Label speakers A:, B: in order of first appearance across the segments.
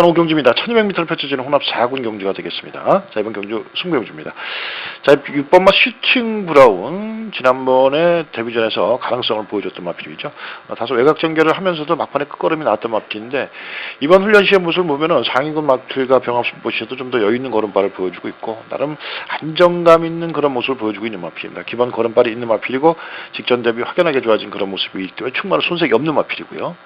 A: 부산 오경주입니다. 1200m를 펼쳐지는 혼합 4군 경주가 되겠습니다. 자, 이번 경주 승부경주입니다. 자, 6번마 슈팅 브라운. 지난번에 데뷔전에서 가능성을 보여줬던 마필이죠. 어, 다소 외곽 전개를 하면서도 막판에 끝걸음이 나왔던 마필인데, 이번 훈련 시의 모습을 보면은 상위군 마필과 병합 보시도 좀 더 여유 있는 걸음발을 보여주고 있고, 나름 안정감 있는 그런 모습을 보여주고 있는 마필입니다. 기본 걸음발이 있는 마필이고, 직전 대비 확연하게 좋아진 그런 모습이 있기 때문에 충분한 손색이 없는 마필이고요.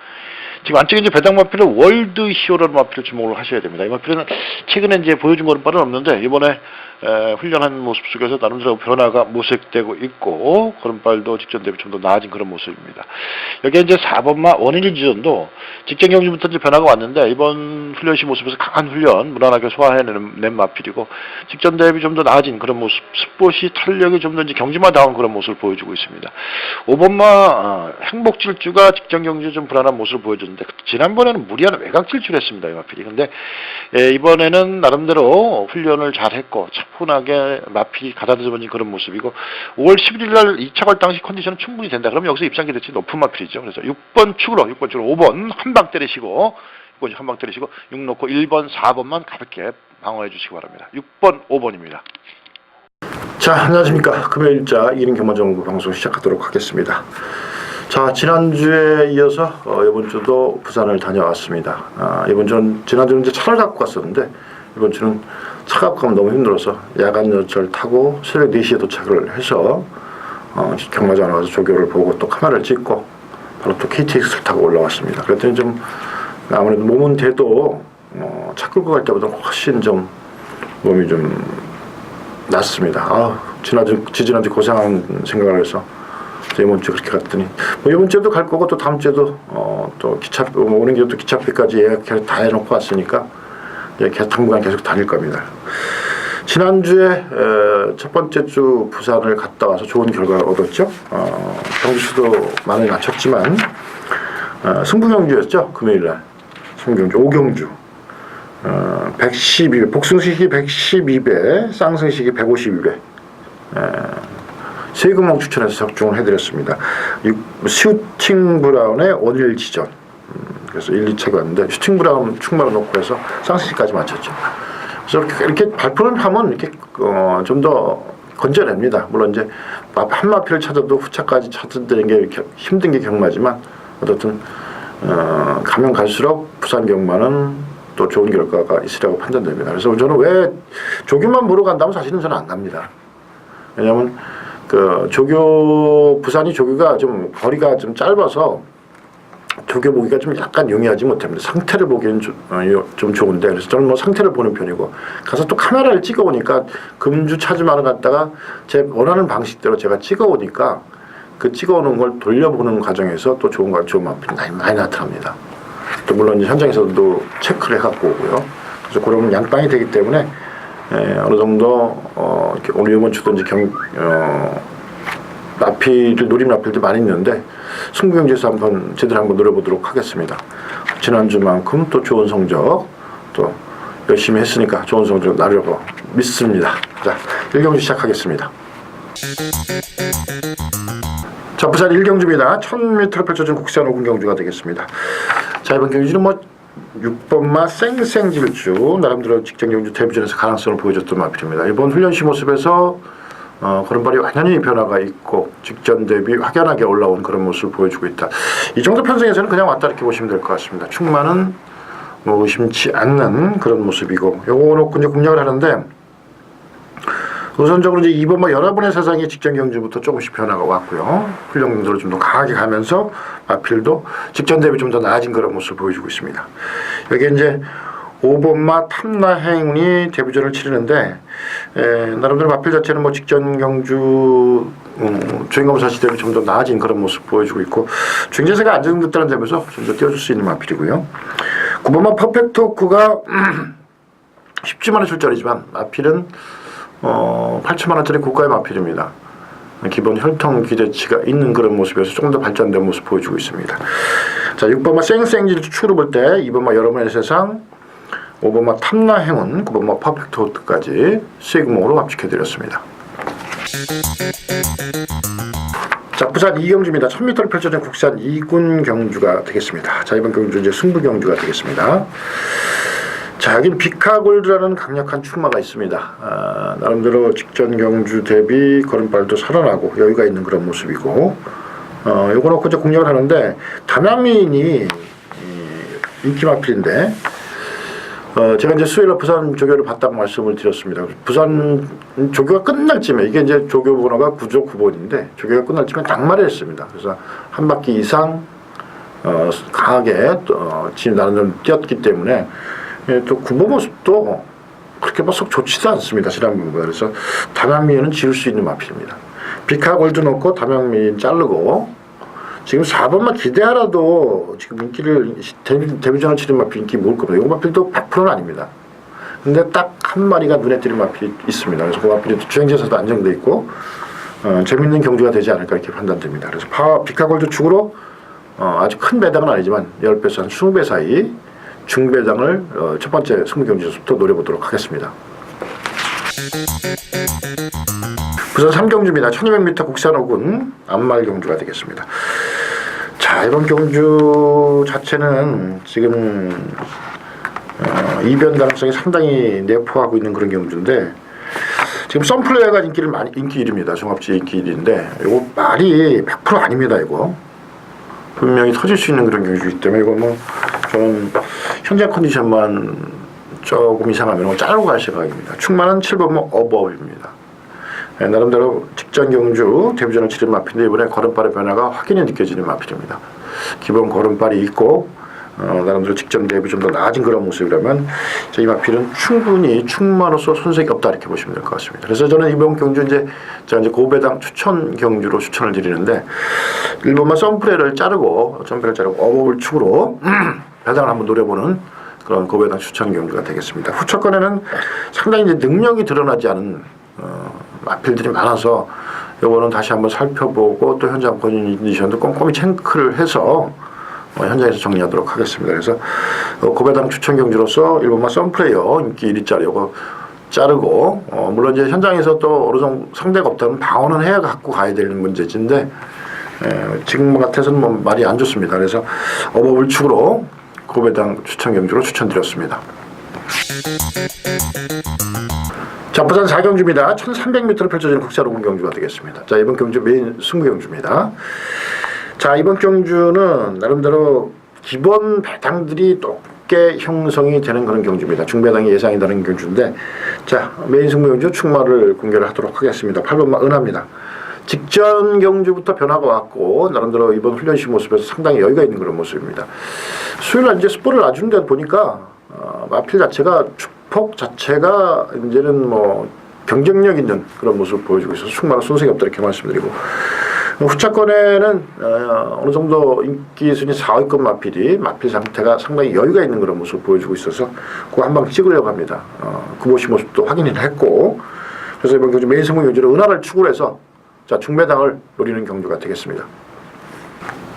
A: 지금 안쪽에 배당 마필은 월드 히어로라는 마필을 주목을 하셔야 됩니다. 이 마필은 최근에 이제 보여준 거는 빠른 없는데 이번에 에, 훈련한 모습 속에서 나름대로 변화가 모색되고 있고 걸음발도 직전 대비 좀 더 나아진 그런 모습입니다. 여기에 이제 4번마 원일 지전도 직전 경주부터 이제 변화가 왔는데 이번 훈련 시 모습에서 강한 훈련 무난하게 소화해내는 낸 마필이고 직전 대비 좀 더 나아진 그런 모습 스포시 탄력이 좀 더 이제 경지마다운 그런 모습을 보여주고 있습니다. 5번마 어, 행복 질주가 직전 경주 좀 불안한 모습을 보여줬는데 지난번에는 무리한 외곽 질주를 했습니다 이 마필이 근데 예, 이번에는 나름대로 훈련을 잘했고 차분하게 마필이 가다듬어진 그런 모습이고 5월 11일 날 2차 갈 당시 컨디션은 충분히 된다 그러면 여기서 입상 기대치 높은 마필이죠 그래서 6번 축으로 6번 축으로 5번 한 방 때리시고 6번 한방 때리시고 6 놓고 1번 4번만 가볍게 방어해 주시기 바랍니다 6번 5번입니다
B: 자, 안녕하십니까. 금요일자 1인 경마정부 방송 시작하도록 하겠습니다. 자, 지난주에 이어서 어, 이번 주도 부산을 다녀왔습니다. 아, 이번 주는, 지난주는 이제 차를 갖고 갔었는데, 이번 주는 차 갖고 가면 너무 힘들어서 야간 열차를 타고 새벽 4시에 도착을 해서, 어, 경마장 와서 조교를 보고 또 카메라를 찍고, 바로 또 KTX를 타고 올라왔습니다. 그랬더니 좀, 아무래도 몸은 돼도, 어, 차 끌고 갈 때보다 훨씬 좀 몸이 좀 낫습니다. 아, 지난주, 지지난주 고생한 생각을 해서 이번 주 그렇게 갔더니 뭐 이번 주에도 갈 거고 또 다음 주에도 어, 또 기차 뭐 오는 길에 또 기차표까지 예약 다 해놓고 왔으니까 당분간 계속 다닐 겁니다. 지난주에 에, 첫 번째 주 부산을 갔다 와서 좋은 결과를 얻었죠. 어, 경주수도 많이 낮췄지만 어, 승부경주였죠 금요일날 승부경주 오경주 어, 112배, 복승식이 112배, 쌍승식이 152배. 세금목 추천해서 적중을 해드렸습니다. 육- 슈팅 브라운의 원일 지전. 음, 그래서 1, 2차가 왔는데 슈팅 브라운 충만을 놓고 해서 쌍승식까지 맞췄죠. 그래서 이렇게, 이렇게 발표를 하면 이렇게 어, 좀 더 건져냅니다. 물론 이제 마- 한 마피를 찾아도 후차까지 찾아드는 게 힘든 게 경마지만 어쨌든 어, 가면 갈수록 부산 경마는 또 좋은 결과가 있으리라고 판단됩니다. 그래서 저는 왜 조교만 보러 간다면 사실은 저는 안 갑니다. 왜냐하면 그 조교 부산이 조교가 좀 거리가 좀 짧아서 조교 보기가 좀 약간 용이하지 못합니다. 상태를 보기엔 좀, 어, 요- 좀 좋은데 그래서 저는 뭐 상태를 보는 편이고 가서 또 카메라를 찍어 오니까 금주 차주만을 갖다가 제 원하는 방식대로 제가 찍어 오니까 그 찍어 오는 걸 돌려보는 과정에서 또 좋은 거 좋은 맛이 많이, 많이 나타납니다. 또 물론 현장에서도 체크를 해갖고 오고요. 그래서 그러면 양방이 되기 때문에 에, 어느 정도 어, 오늘 이번 주도 이제 경 어, 나피를 노린 나피들도 많이 있는데 승부경제에서 한번 제대로 한번 노려보도록 하겠습니다. 지난주만큼 또 좋은 성적 또 열심히 했으니까 좋은 성적 나려고 믿습니다. 자, 1경주 시작하겠습니다. 자, 부산 1경주입니다. 1000m를 펼쳐진 국산 5군 경주가 되겠습니다. 자, 이번 경주는 뭐 6번마 쌩쌩질주 나름대로 직전 경주 데뷔전에서 가능성을 보여줬던 마필입니다. 이번 훈련 시 모습에서 어, 걸음발이 완전히 변화가 있고 직전 대비 확연하게 올라온 그런 모습을 보여주고 있다. 이 정도 편성에서는 그냥 왔다 이렇게 보시면 될 것 같습니다. 충만은 뭐 의심치 않는 그런 모습이고 요거 놓고 이제 공략을 하는데 우선적으로 이제 2번마 여러분의 세상에 직전 경주부터 조금씩 변화가 왔고요. 훈련 강도를 좀더 강하게 가면서 마필도 직전 대비 좀 더 나아진 그런 모습을 보여주고 있습니다. 여기 이제 5번마 탐나 행운이 데뷔전을 치르는데 에, 나름대로 마필 자체는 뭐 직전 경주 음, 주행검사 좀더 나아진 그런 모습 보여주고 있고 주행자세가 안정됐다는 점에서 좀 더 띄워줄 수 있는 마필이고요. 9번마 퍼펙트 호크가 쉽지만은 출전이지만 마필은 어, 8천만 원짜리 고가의 마필입니다. 기본 혈통 기대치가 있는 그런 모습에서 조금 더 발전된 모습 보여주고 있습니다. 자, 6번마 쌩쌩질 추로 볼 때 2번마 여러분의 세상 5번마 탐나 행운 9번마 퍼펙트 호트까지 세금으로 합식해 드렸습니다. 자, 부산 이경주입니다. 1000m를 펼쳐진 국산 2군 경주가 되겠습니다. 자, 이번 경주 이제 승부 경주가 되겠습니다. 자, 여긴 비카골드라는 강력한 출마가 있습니다. 아, 나름대로 직전 경주 대비 걸음발도 살아나고 여유가 있는 그런 모습이고, 어, 요거 놓고 이제 공략을 하는데, 담양민이 이, 인기 마필인데, 어, 제가 이제 수요일에 부산 조교를 봤다고 말씀을 드렸습니다. 부산 조교가 끝날 쯤에 이게 이제 조교 번호가 9조 9번인데 조교가 끝날 쯤에 낙마를 했습니다. 그래서 한 바퀴 이상 어, 강하게 어, 지금 나름대로 뛰었기 때문에 예, 또 9번 모습도 그렇게 막썩 좋지도 않습니다. 지난번보다 그래서 담양미는 지울 수 있는 마필입니다. 비카 골드 넣고 담양미 자르고 지금 4번만 기대하라도 지금 인기를 데뷔, 데뷔전을 치른 마필 인기 모을 겁니다. 이거 마필도 100%는 아닙니다. 근데 딱 한 마리가 눈에 띄는 마필이 있습니다. 그래서 그 마필이 주행제에서도 안정돼 있고 어, 재밌는 경주가 되지 않을까 이렇게 판단됩니다. 그래서 파 비카골드 축으로 어, 아주 큰 배당은 아니지만 10배에서 한 20배 사이 중배당을 어, 첫 번째 승부 경주에서부터 노려보도록 하겠습니다. 부산 삼경주입니다. 1200m 국산 호군 안말 경주가 되겠습니다. 자 이번 경주 자체는 지금 어, 이변 가능성이 상당히 내포하고 있는 그런 경주인데 지금 썬플레어가 인기를 많이 인기 1위입니다. 종합지 인기 1위인데 이거 말이 100% 아닙니다. 이거 분명히 터질 수 있는 그런 경주이기 때문에 이거 뭐 저는 현재 컨디션만 조금 이상하면 자르고 갈 생각입니다. 충만한 7번 뭐 어버입니다. 네, 나름대로 직전 경주 데뷔전을 치른 마필인데 이번에 걸음발의 변화가 확연히 느껴지는 마필입니다. 기본 걸음발이 있고 어, 나름대로 직전 대비 좀 더 나아진 그런 모습이라면 이 마필은 충분히 충마로서 손색이 없다 이렇게 보시면 될 것 같습니다. 그래서 저는 이번 경주 이제 제가 이제 고배당 추천 경주로 추천을 드리는데 일본만 썬프레를 자르고 썬프레를 자르고 어법을 축으로 배당을 한번 노려보는 그런 고배당 추천 경주가 되겠습니다. 후천권에는 상당히 이제 능력이 드러나지 않은 어, 마필들이 많아서 요거는 다시 한번 살펴보고 또 현장 컨디션도 꼼꼼히 체크를 해서 어, 현장에서 정리하도록 하겠습니다. 그래서 어, 고배당 추천 경주로서 일본만 썬플레이어 인기 1위짜리 요거 자르고 어, 물론 이제 현장에서 또 어느 정도 상대가 없다면 방어는 해야 갖고 가야 되는 문제인데 에, 지금 같아서는 뭐 말이 안 좋습니다. 그래서 어법을 축으로 고배당 추천 경주로 추천드렸습니다. 자, 부산 4경주입니다. 1300m를 펼쳐지는 국사로군 경주가 되겠습니다. 자, 이번 경주 메인 승부 경주입니다. 자, 이번 경주는 나름대로 기본 배당들이 높게 형성이 되는 그런 경주입니다. 중배당이 예상이 되는 경주인데, 자, 메인 승부 경주 충마를 공개를 하도록 하겠습니다. 8번마 은하입니다. 직전 경주부터 변화가 왔고 나름대로 이번 훈련시 모습에서 상당히 여유가 있는 그런 모습입니다. 수요일 날 이제 스포를 놔주는 데 보니까 어, 마필 자체가 축 폭 자체가 이제는 뭐 경쟁력 있는 그런 모습을 보여주고 있어서 충분한 손색이 없다 이렇게 말씀드리고 후차권에는 어, 어느 정도 인기 순위 4위권 마필이 마필 상태가 상당히 여유가 있는 그런 모습을 보여주고 있어서 그거 한 방 찍으려고 합니다. 어, 구보시 모습도 확인을 했고 그래서 이번 경주 메인 승부 경주로 은하를 축으로 해서 자 중매당을 노리는 경주가 되겠습니다.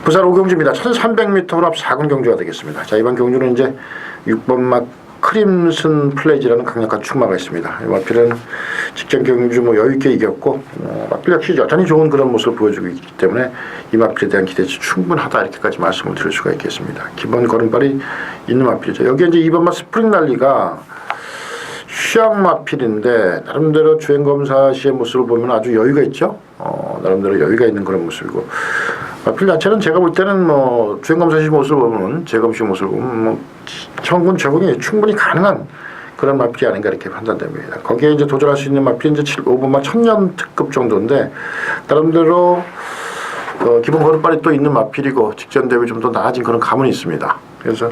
B: 부산 5경주입니다. 1300m 혼합 4군 경주가 되겠습니다. 자 이번 경주는 이제 6번 막 크림슨 플레이지라는 강력한 축마가 있습니다. 이 마필은 직전 경주 뭐 여유 있게 이겼고 어, 마필 역시 여전히 좋은 그런 모습을 보여주고 있기 때문에 이 마필에 대한 기대치 충분하다 이렇게까지 말씀을 드릴 수가 있겠습니다. 기본 걸음발이 있는 마필이죠. 여기 이제 2번 마 스프링 랄리가 휴양 마필인데 나름대로 주행 검사 시의 모습을 보면 아주 여유가 있죠. 어, 나름대로 여유가 있는 그런 모습이고 마 필 자체는 제가 볼 때는 뭐 주행 검사 시 모습을 보면 재검 시 모습을 보면 뭐 청군 적응이 충분히 가능한 그런 마필이 아닌가 이렇게 판단됩니다. 거기에 이제 도전할 수 있는 마필이 이제 7, 5번만 천년 특급 정도인데 나름대로 어, 기본 걸음발이 또 있는 마필이고 직전 대비 좀 더 나아진 그런 감은 있습니다. 그래서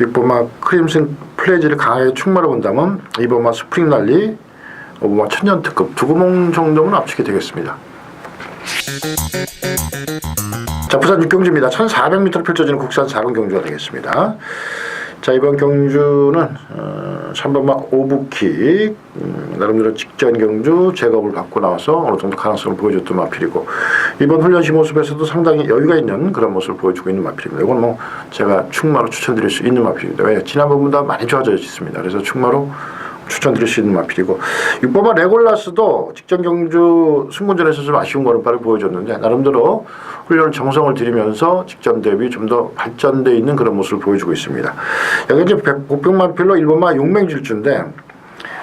B: 6번마 크림슨 플레이지를 강하게 충마를 본다면 2번마 스프링 랄리 5번마 천년 특급 두 구멍 정도면 합치게 되겠습니다. 자 부산 6경주입니다. 1400m를 펼쳐지는 국산 4군 경주가 되겠습니다. 자 이번 경주는 어, 3번막 오부키 음, 나름대로 직전 경주 제겁을 받고 나와서 어느 정도 가능성을 보여줬던 마필이고 이번 훈련시 모습에서도 상당히 여유가 있는 그런 모습을 보여주고 있는 마필입니다. 이건 뭐 제가 충마로 추천드릴 수 있는 마필입니다. 왜 지난번보다 많이 좋아져 있습니다. 그래서 충마로 추천드릴 수 있는 마필이고 6번마 레골라스도 직전 경주 승문전에서 좀 아쉬운 걸음발을 보여줬는데 나름대로 훈련 정성을 들이면서 직전 대비 좀 더 발전돼 있는 그런 모습을 보여주고 있습니다. 여기 이제 복병 마필로 1번마 용맹질주인데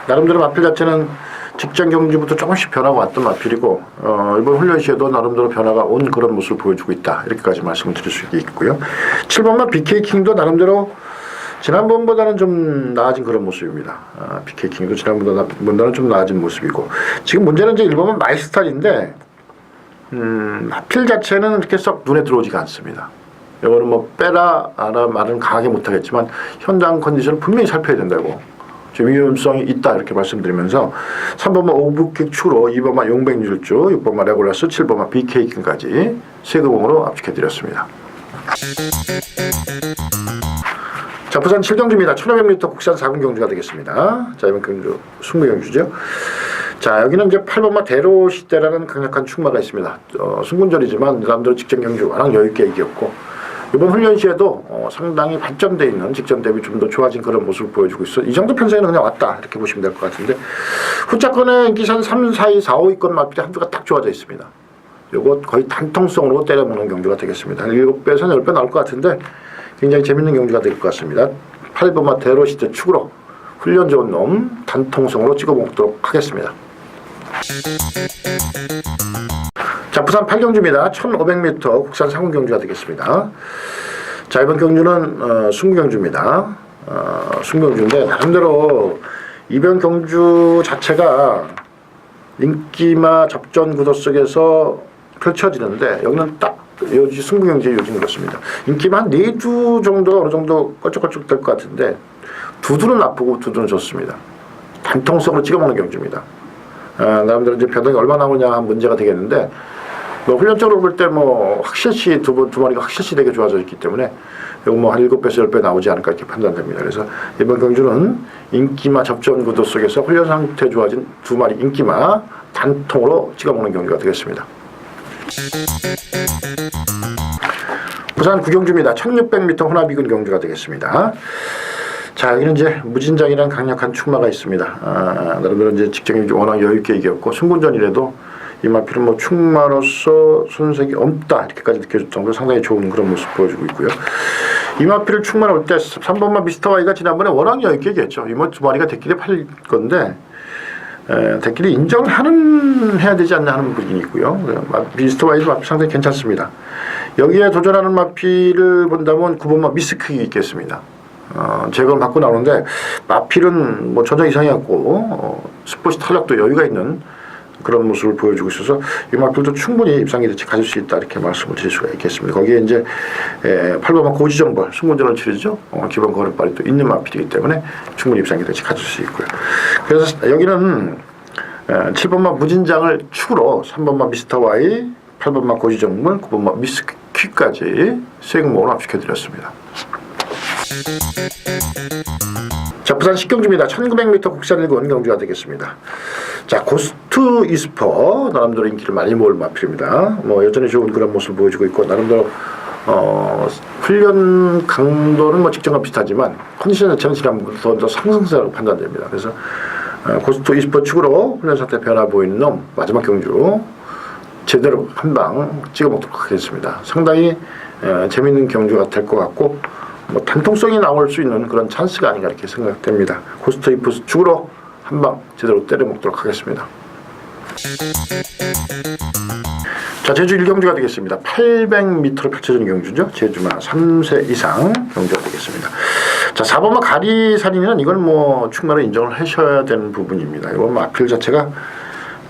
B: 나름대로 마필 자체는 직전 경주부터 조금씩 변화가 왔던 마필이고 어, 이번 훈련 시에도 나름대로 변화가 온 그런 모습을 보여주고 있다 이렇게까지 말씀을 드릴 수 있고요. 7번마 BK 킹도 나름대로 지난번보다는 좀 나아진 그런 모습입니다. 아, BK 킹도 지난번보다는 좀 나아진 모습이고 지금 문제는 이제 1번은 마이스타일인데 음, 하필 자체는 이렇게 썩 눈에 들어오지가 않습니다. 이거는 뭐 빼라 아라 말은 강하게 못하겠지만 현장 컨디션을 분명히 살펴야 된다고 좀 위험성이 있다 이렇게 말씀드리면서 3번만 오브킥 추로 2번만 용백률주 6번만 레골라스 7번만 BK킹까지 세금으로 압축해드렸습니다. 자 부산 7경주입니다. 1500m 국산 4군 경주가 되겠습니다. 자 이번 경주 20경주죠. 자 여기는 이제 8번마 대로 시대라는 강력한 충마가 있습니다. 어, 승군전이지만 남들 직전 경주 워낙 여유 있게 이겼고 이번 훈련 시에도 어, 상당히 발전돼 있는 직전 대비 좀 더 좋아진 그런 모습을 보여주고 있어. 이 정도 편성에는 그냥 왔다 이렇게 보시면 될 것 같은데 후자권에 인기산 3, 4, 2, 4, 5 위권 마필이 한두가 딱 좋아져 있습니다. 요거 거의 단통성으로 때려보는 경주가 되겠습니다. 한 7배에서 10배 나올 것 같은데 굉장히 재밌는 경주가 될 것 같습니다. 8번마 대로 시대 축으로 훈련 좋은 놈 단통성으로 찍어 먹도록 하겠습니다. 자, 부산 8경주입니다. 1500m 국산 상군 경주가 되겠습니다. 자, 이번 경주는 어, 순구 경주입니다. 어, 순구 경주인데 나름대로 이번 경주 자체가 인기마 접전 구도 속에서 펼쳐지는데 여기는 딱 요지 승부 경제 요즘 그렇습니다. 인기마 한네주 정도 어느 정도 껄쩍껄쩍 될 것 같은데 두두는 나쁘고 두두는 좋습니다. 단통성으로 찍어먹는 경주입니다. 아, 나름대로 이제 변동이 얼마 나오냐 문제가 되겠는데 뭐 훈련적으로 볼 때 뭐 확실시 두, 번- 두 마리가 확실시 되게 좋아져 있기 때문에 이거 뭐한 일곱 배에서 열 배 나오지 않을까 이렇게 판단됩니다. 그래서 이번 경주는 인기마 접전 구도 속에서 훈련 상태 좋아진 두 마리 인기마 단통으로 찍어먹는 경주가 되겠습니다. 부산 구경주입니다. 1600m 혼합이군 경주가 되겠습니다. 자 여기는 이제 무진장이라는 강력한 충마가 있습니다. 아, 나름대로 이제 직전이 워낙 여유 있게 이겼고 승군전이라도 이마필은 뭐 충마로서 손색이 없다 이렇게까지 느껴질 정도로 상당히 좋은 그런 모습 보여주고 있고요. 이마필을 충마로 올때 3번만 미스터 와이가 지난번에 워낙 여유 있게 이겼죠. 이번 두 마리가 대끼리 팔 건데 에, 대끼리 인정을 하는 해야 되지 않나 하는 부분이 있고요. 미스터 와이도 마필 상당히 괜찮습니다. 여기에 도전하는 마필을 본다면 9번마 미스크가 있겠습니다. 어, 제거를 받고 나오는데 마필은 뭐 전혀 이상이었고 어, 스포츠 탄력도 여유가 있는 그런 모습을 보여주고 있어서 이 마필도 충분히 입상 기 대치 가질 수 있다 이렇게 말씀을 드릴 수가 있겠습니다. 거기에 이제 에, 8번마 고지정벌 승문전을 치르죠. 어, 기본 걸음발이 또 있는 마필이기 때문에 충분히 입상 기 대치 가질 수 있고요. 그래서 여기는 에, 7번마 무진장을 축으로 3번마 미스터 와이 8번마 고지정물 9번마 미스 퀴까지 세금목으로 합식해드렸습니다. 자, 부산 식경주입니다. 1900m 국산 1군 경주가 되겠습니다. 자, 고스트 이스퍼 나름대로 인기를 많이 모을 마필입니다. 뭐 여전히 좋은 그런 모습을 보여주고 있고 나름대로 어, 훈련 강도는 뭐 직전과 비슷하지만 컨디션 자체는 지난번보다 더 상승세라고 판단됩니다. 그래서 어, 고스트 이스퍼 측으로 훈련 상태 변화 보이는 놈 마지막 경주 제대로 한 방 찍어 먹도록 하겠습니다. 상당히 에, 재밌는 경주가 될 것 같고 뭐 단통성이 나올 수 있는 그런 찬스가 아닌가 이렇게 생각됩니다. 고스트 이프스 축으로 한방 제대로 때려 먹도록 하겠습니다. 자 제주 1경주가 되겠습니다. 800m로 펼쳐지는 경주죠. 제주마 3세 이상 경주가 되겠습니다. 자 4번마 가리살인은 이건 뭐 충분히 인정을 하셔야 되는 부분입니다. 이건 뭐 아필 자체가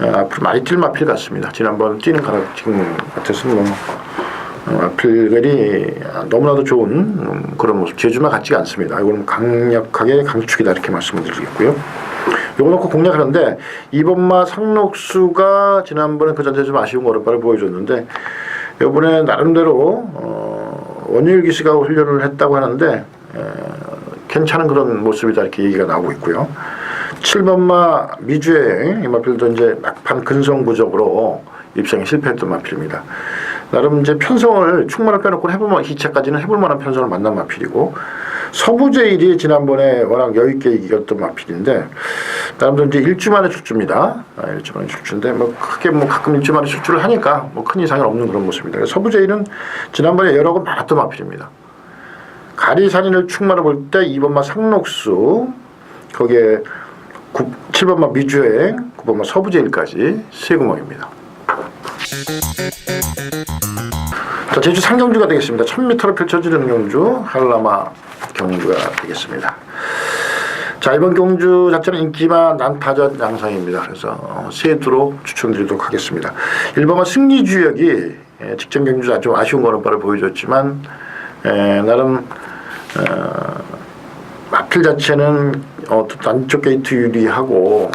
B: 어, 앞으로 많이 뛸 마필 같습니다. 지난번 뛰는 가락 지금 같아서는 뭐 어, 아필이 너무나도 좋은 음, 그런 모습 제주마 같지가 않습니다. 이거는 강력하게 강축이다 이렇게 말씀을 드리겠고요. 요거 놓고 공략하는데 이번마 상록수가 지난번에 그 전에 좀 아쉬운 걸음발을 보여줬는데 이번에 나름대로 어, 원일 기수가 훈련을 했다고 하는데 에, 괜찮은 그런 모습이다 이렇게 얘기가 나오고 있고요. 7번마 미주행 이마필도 이제 막판 근성부적으로 입상에 실패했던 마필입니다. 나름 이제 편성을 충만을 빼놓고 해볼만 기차까지는 해볼 만한 편성을 만난 마필이고 서부제일이 지난번에 워낙 여유 있게 이겼던 마필인데 나름대로 이제 일주 만에 출주입니다. 아, 일주 만에 출주인데 뭐 크게 뭐 가끔 일주 만에 출주를 하니까 뭐 큰 이상은 없는 그런 모습입니다. 서부제일은 지난번에 여러 번 많았던 마필입니다. 가리산인을 충만을 볼때 2번마 상록수 거기에 9, 7번마 미주행 9번마 서부제일까지 세 구멍입니다. 자, 제주 상경주가 되겠습니다. 1000m로 펼쳐지는 경주 한라마 경주가 되겠습니다. 자 이번 경주 자체는 인기만 난타전 양상입니다. 그래서 어, 세두로 추천드리도록 하겠습니다. 1번은 승리 주역이 예, 직전 경주 아주 아쉬운 걸음발을 보여줬지만 에, 나름 어, 마필 자체는 어, 안쪽 게이트 유리하고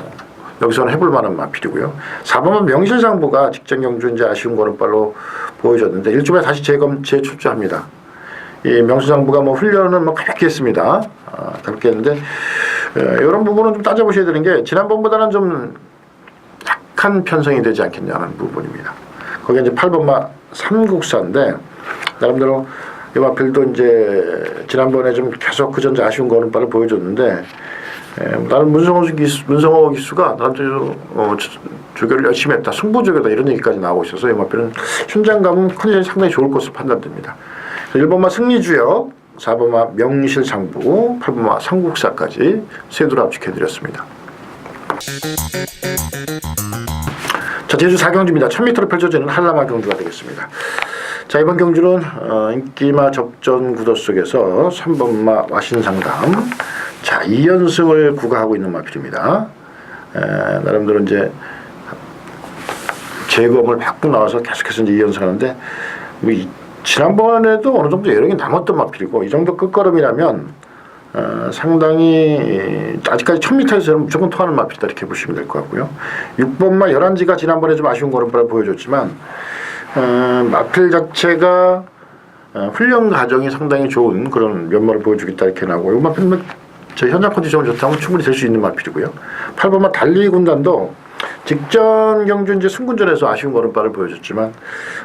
B: 여기서는 해볼 만한 마필이고요. 4번은 명실상부가 직전 경주 이제 아쉬운 걸음발로 보여줬는데 일주일에 다시 재검 재출주합니다. 이 명수 장부가 뭐 훈련은 뭐 가볍게 했습니다. 아, 가볍게 했는데 어, 이런 부분은 좀 따져보셔야 되는 게 지난번보다는 좀 약한 편성이 되지 않겠냐는 부분입니다. 거기 이제 8번마 삼국사인데 나름대로 이마필도 이제 지난번에 좀 계속 그전 아쉬운 걸음발을 보여줬는데 에, 나는 문성호 기수, 문성호 기수가 나한테도 어, 조- 조교를 열심히 했다, 승부조교다 이런 얘기까지 나오고 있어서 이마필은 현장감은 컨디션이 상당히 좋을 것으로 판단됩니다. 1번마 승리주역, 4번마 명실상부, 8번마 삼국사까지 세두로 압축해드렸습니다. 자, 제주 4경주입니다. 1000m로 펼쳐지는 한라마 경주가 되겠습니다. 자, 이번 경주는 어, 인기마 접전 구도 속에서 3번마 와신 상담, 자, 2연승을 구가하고 있는 마필입니다. 에, 나름대로 이제 재검을 받고 나와서 계속해서 이제 2연승 하는데, 뭐 이- 지난번에도 어느 정도 여력이 남았던 마필이고, 이 정도 끝걸음이라면 어, 상당히 아직까지 1000m에서는 무조건 통하는 마필이다 이렇게 보시면 될 것 같고요. 6번마 11지가 지난번에 좀 아쉬운 걸음발을 보여줬지만 어, 마필 자체가 어, 훈련 과정이 상당히 좋은 그런 면모를 보여주겠다 이렇게 나오고 이 마필은 저 현장 컨디션이 좋다면 충분히 될 수 있는 마필이고요. 8번마 달리 군단도 직전 경주 이제 승군전에서 아쉬운 걸음발을 보여줬지만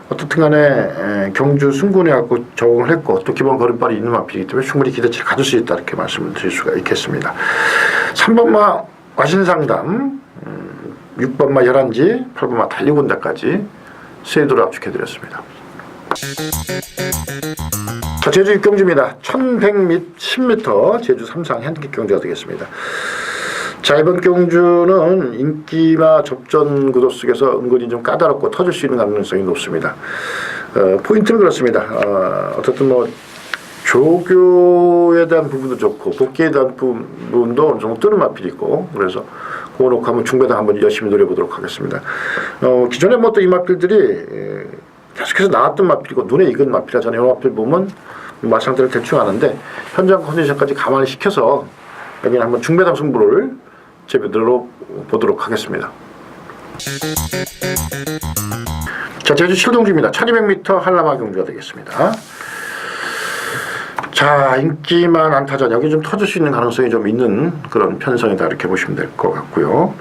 B: 어떻든 간에 에, 경주 승군에 갖고 적응을 했고 또 기본 걸음발이 있는 마필이기 때문에 충분히 기대치를 가질 수 있다 이렇게 말씀을 드릴 수가 있겠습니다. 3번마 와신상담 음, 6번마 열한지 8번마 달리군다까지 세도로 압축해드렸습니다. 자, 제주 육경주입니다. 1100미 10m 제주 삼상 현기 경주가 되겠습니다. 자 이번 경주는 인기나 접전 구도 속에서 은근히 좀 까다롭고 터질 수 있는 가능성이 높습니다. 어, 포인트는 그렇습니다. 어, 어쨌든 뭐 조교에 대한 부분도 좋고 복귀에 대한 부분도 어느 정도 뜨는 마필이 있고 그래서 그거 놓고 한번 중배당 한번 열심히 노려보도록 하겠습니다. 어, 기존에 뭐 또 이 마필들이 에, 계속해서 나왔던 마필이고 눈에 익은 마필이라 저는 이 마필 보면 마상대를 대충 아는데 현장 컨디션까지 감안을 시켜서 여기는 한번 중배당 승부를 제대로 보도록 하겠습니다. 자, 제주 칠동주입니다. 1200m 한라마 경주가 되겠습니다. 자, 인기만 안타전 여기 좀 터질 수 있는 가능성이 좀 있는 그런 편성이다 이렇게 보시면 될 것 같고요.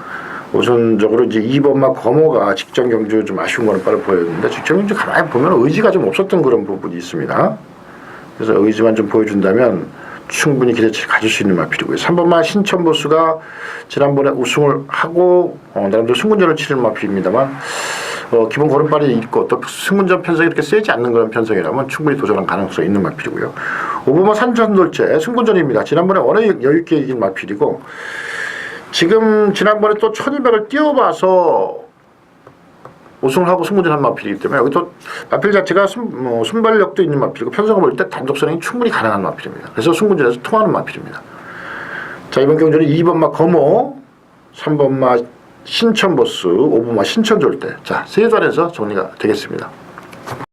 B: 우선적으로 이제 2번마 거모가 직전 경주 좀 아쉬운 거는 빠르 보였는데 직전 경주 가만히 보면 의지가 좀 없었던 그런 부분이 있습니다. 그래서 의지만 좀 보여준다면 충분히 기대치를 가질 수 있는 마필이고요. 3번마 신천 보수가 지난번에 우승을 하고 어, 나름대로 승군전을 치는 마필입니다만 어, 기본 걸음발이 있고 또 승군전 편성이 이렇게 세지 않는 그런 편성이라면 충분히 도전할 가능성이 있는 마필이고요. 5번마 산전돌제 승군전입니다. 지난번에 워낙 여유있게 이긴 마필이고 지금 지난번에 또 1200을 띄워봐서 우승을 하고 승부전 한 마필이기 때문에 여기 또 마필 자체가 순, 뭐 순발력도 있는 마필이고 편성을 볼 때 단독 선행이 충분히 가능한 마필입니다. 그래서 승부전에서 통하는 마필입니다. 자 이번 경주는 2번마 거모, 3번마 신천보스, 5번마 신천졸대 자세 단에서 정리가 되겠습니다.